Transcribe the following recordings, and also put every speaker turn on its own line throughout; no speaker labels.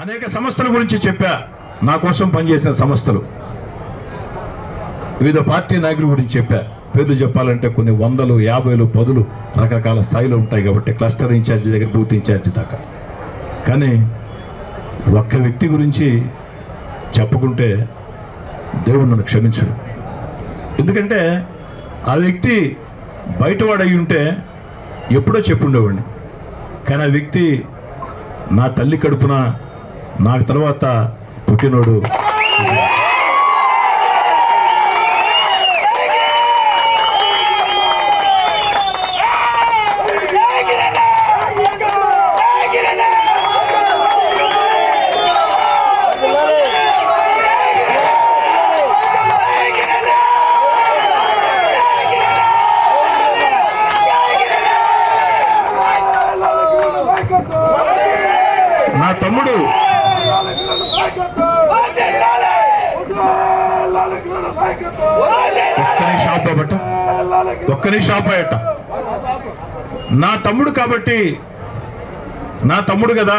అనేక సంస్థల గురించి చెప్పా. నా కోసం పనిచేసిన సంస్థలు. వివిధ పార్టీ నాయకుల గురించి చెప్పా. పేర్లు చెప్పాలంటే కొన్ని వందలు యాభైలు పదులు రకరకాల స్థాయిలో ఉంటాయి కాబట్టి క్లస్టర్ ఇన్ఛార్జి దగ్గర బూత్ ఇన్ఛార్జి దాకా. కానీ ఒక్క వ్యక్తి గురించి చెప్పుకుంటే దేవుడు నన్ను క్షమించడు. ఎందుకంటే ఆ వ్యక్తి బయటవాడై ఉంటే ఎప్పుడో చెప్పుండేవాడిని. కానీ ఆ వ్యక్తి నా తల్లి కడుపున నాకు తర్వాత పుట్టినోడు నా తమ్ముడు ఒక్క నిమిషం ఆపబట్ట ఒక్క నిమిషం ఆపాయట నా తమ్ముడు కాబట్టి నా తమ్ముడు కదా.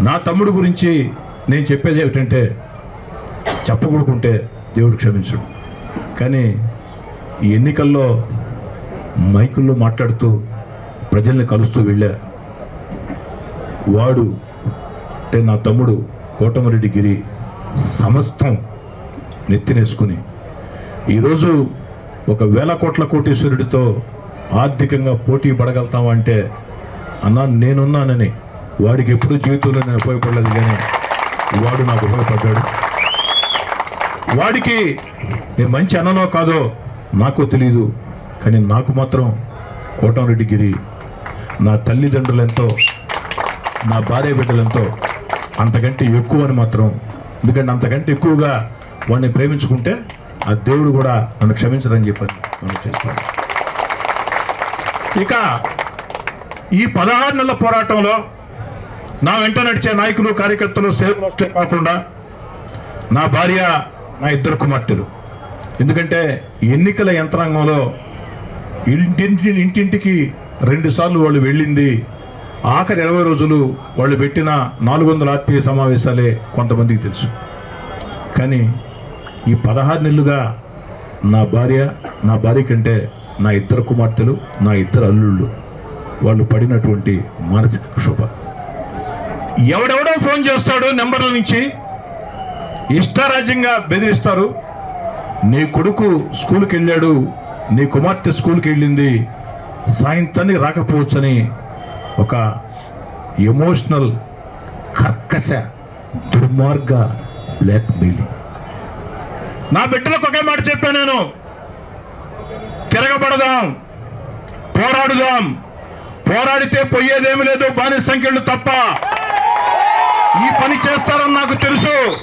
నా తమ్ముడు గురించి నేను చెప్పేది ఏమిటంటే చెప్పకూడుకుంటే దేవుడు క్షమించడు. కానీ ఈ ఎన్నికల్లో మైకుల్లో మాట్లాడుతూ ప్రజల్ని కలుస్తూ వెళ్ళా. వాడు అంటే నా తమ్ముడు కోటమరెడ్డి గిరి సమస్తం నెత్తినేసుకుని ఈరోజు ఒక వేల కోట్ల కోటీశ్వరుడితో ఆర్థికంగా పోటీ పడగలుగుతాం అంటే అన్నా నేనున్నానని వాడికి ఎప్పుడూ జీవితంలో నేను ఉపయోగపడలేదు కానీ వాడు నాకు ఉపయోగపడ్డాడు. వాడికి నేను మంచి అన్ననో కాదో నాకు తెలియదు కానీ నాకు మాత్రం కోటమరెడ్డి గిరి నా తల్లిదండ్రులెంతో నా భార్య బిడ్డలంతో అంతకంటే ఎక్కువ అని మాత్రం ఎందుకంటే అంతకంటే ఎక్కువగా వాడిని ప్రేమించుకుంటే ఆ దేవుడు కూడా నన్ను క్షమించదని చెప్పని మనం చేస్తాను ఇక ఈ పదహారు నెలల పోరాటంలో నా వెంట నడిచే నాయకులు కార్యకర్తలు సేవలు కాకుండా నా భార్య నా ఇద్దరు కుమార్తెలు. ఎందుకంటే ఎన్నికల యంత్రాంగంలో ఇంటింటి ఇంటింటికి రెండుసార్లు వాళ్ళు వెళ్ళింది ఆఖరి ఇరవై రోజులు వాళ్ళు పెట్టిన నాలుగు వందల ఆత్మీయ సమావేశాలే కొంతమందికి తెలుసు. కానీ ఈ పదహారు నెలలుగా నా భార్య నా భార్య కంటే నా ఇద్దరు కుమార్తెలు నా ఇద్దరు అల్లుళ్ళు వాళ్ళు పడినటువంటి మానసిక క్షోభ. ఎవడెవడో ఫోన్ చేస్తాడు నెంబర్ల నుంచి. ఇష్టారాజ్యంగా బెదిరిస్తారు. నీ కొడుకు స్కూల్కి వెళ్ళాడు నీ కుమార్తె స్కూల్కి వెళ్ళింది సాయంత్రానికి రాకపోవచ్చని ఒక ఎమోషనల్ కర్కశ దుర్మార్గ బ్లాక్మెయిలింగ్ నా బిడ్డలకు ఒకే మాట చెప్పాను నేను. తిరగబడదాం పోరాడుదాం. పోరాడితే పోయేదేమి లేదు బానిస సంఖ్యలు తప్ప. ఈ పని చేస్తారని నాకు తెలుసు.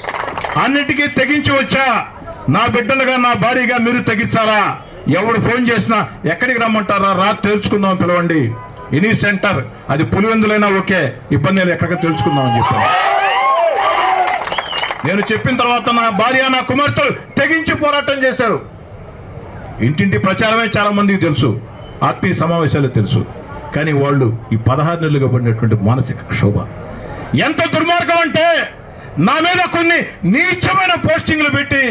అన్నిటికీ తెగించి వచ్చా. నా బిడ్డలుగా నా భార్యగా మీరు తెగించాలా? ఎవడు ఫోన్ చేసినా ఎక్కడికి రమ్మంటారా? రా తెలుసుకుందాం పిలవండి. ఎనీ సెంటర్ అది పులివెందులైనా ఓకే ఇబ్బంది లేదు ఎక్కడికి తెలుసుకుందామని చెప్పాను. నేను చెప్పిన తర్వాత నా భార్య నా కుమార్తెలు తెగించి పోరాటం చేశారు. ఇంటింటి ప్రచారమే చాలా మందికి తెలుసు ఆత్మీయ సమావేశాలు తెలుసు. కానీ వాళ్ళు ఈ పదహారు నెలలుగా పడినటువంటి మానసిక క్షోభ. ఎంత దుర్మార్గం అంటే నా మీద కొన్ని నీచమైన పోస్టింగ్లు పెట్టి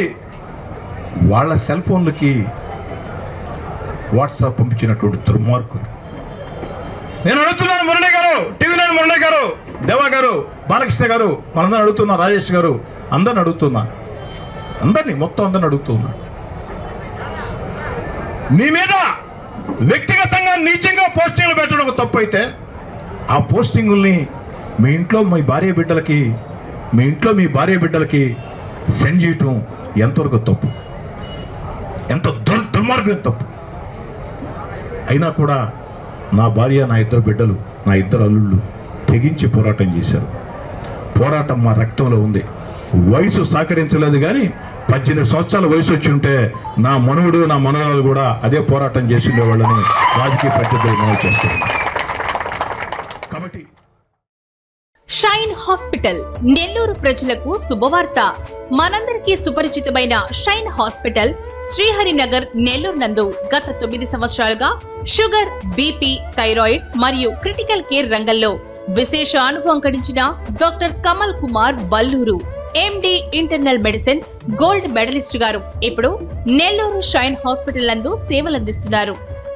వాళ్ళ సెల్ ఫోన్లకి వాట్సాప్ పంపించినటువంటి దుర్మార్గులు. నేను అడుగుతున్నాను మురళి గారు టీవీలోని మురళి గారు దేవా గారు బాలకృష్ణ గారు మనందరిని అడుగుతున్నా రాజేష్ గారు అందరిని అడుగుతున్నా. అందరినీ మొత్తం అందరిని అడుగుతున్నా. మీ మీద వ్యక్తిగతంగా నీచంగా పోస్టింగ్లు పెట్టడం ఒక తప్పు అయితే ఆ పోస్టింగుల్ని మీ ఇంట్లో మీ భార్య బిడ్డలకి మీ ఇంట్లో మీ భార్య బిడ్డలకి సెండ్ చేయటం ఎంతవరకు తప్పు? ఎంత దుర్ దుర్మార్గం తప్పు? అయినా కూడా నా భార్య నా ఇద్దరు బిడ్డలు నా ఇద్దరు అల్లుళ్ళు తెగించి పోరాటం చేశారు. పోరాటం మా రక్తంలో ఉంది. వయసు సహకరించలేదు కానీ పద్దెనిమిది సంవత్సరాల వయసు వచ్చి ఉంటే నా మనవుడు నా మనవరాలు కూడా అదే పోరాటం చేసి ఉండేవాళ్ళని రాజకీయ ప్రత్యర్థులు మనం కాబట్టి
షైన్ హాస్పిటల్ నెల్లూరు ప్రజలకు శుభవార్త. మనందరికీ సుపరిచితమైన షైన్ హాస్పిటల్ శ్రీహరినగర్ నెల్లూరు నందు గత తొమ్మిది సంవత్సరాలుగా షుగర్ బీపీ థైరాయిడ్ మరియు క్రిటికల్ కేర్ రంగంలో విశేష అనుభవం గడించిన doctor Kamal Kumar Valluru MD internal medicine gold medallist గారు. ఇప్పుడు నెల్లూరు షైన్ హాస్పిటల్ నందు సేవలందిస్తున్నారు.